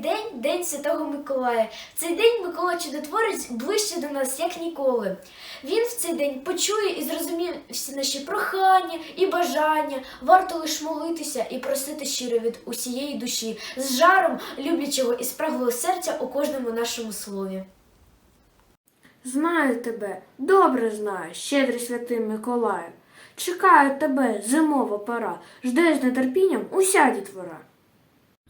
День День Святого Миколая. В цей день Микола Чудотворець ближче до нас, як ніколи. Він в цей день почує і зрозуміє всі наші прохання і бажання. Варто лиш молитися і просити щиро від усієї душі, з жаром люблячого і спраглого серця у кожному нашому слові. Знаю тебе, добре знаю, щедрий святий Миколаю. Чекаю тебе, зимова пора, жде з нетерпінням уся дітвора.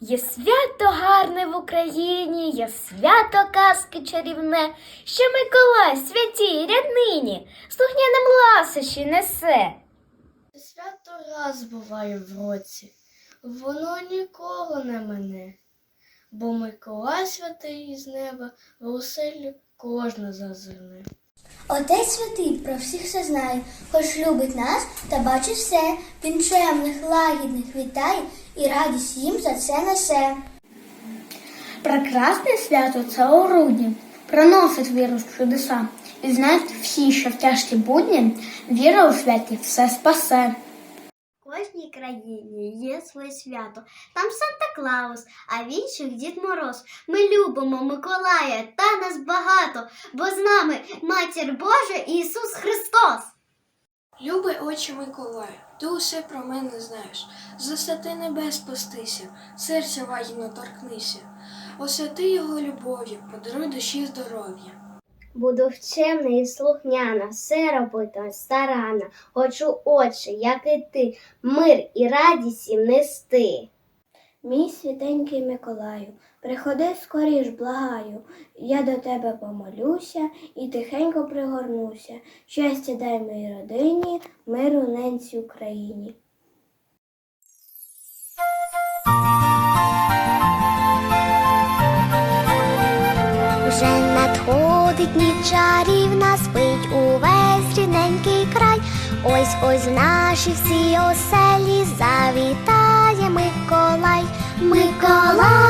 Є свято гарне в Україні, є свято казки чарівне, що Миколай святій ряднині слухняним ласощі несе. Свято раз буває в році, воно ніколи не мене, бо Миколай святий з неба в оселю кожна зазирне. Отець святий про всіх все знає, хоч любить нас та бачить все. Він чемних, лагідних вітає і радість їм за це несе. Прекрасне свято це у грудні, приносить віру в чудеса. І знають всі, що в тяжкі будні віра у святі все спасе. В кожній країні є своє свято. Там Санта Клаус, а в інших Дід Мороз. Ми любимо Миколая та нас багато, бо з нами Матір Божа Ісус Христос. Любий очі Миколаю, ти усе про мене знаєш. Засяти небес спустися, серця вагіно торкнися. Освяти його любов'ю, подаруй душі здоров'я. Буду вчемна і слухняна, все робити старана, хочу очі, як і ти, мир і радість їм нести. Мій світенький Миколаю, приходи скоріш, благаю. Я до тебе помолюся і тихенько пригорнуся. Щастя дай моїй родині, миру ненці Україні. Вже надходить ніч чарівна, спить увесь рідненький край. Ось ось наші всі оселі завітає Миколай, Миколай.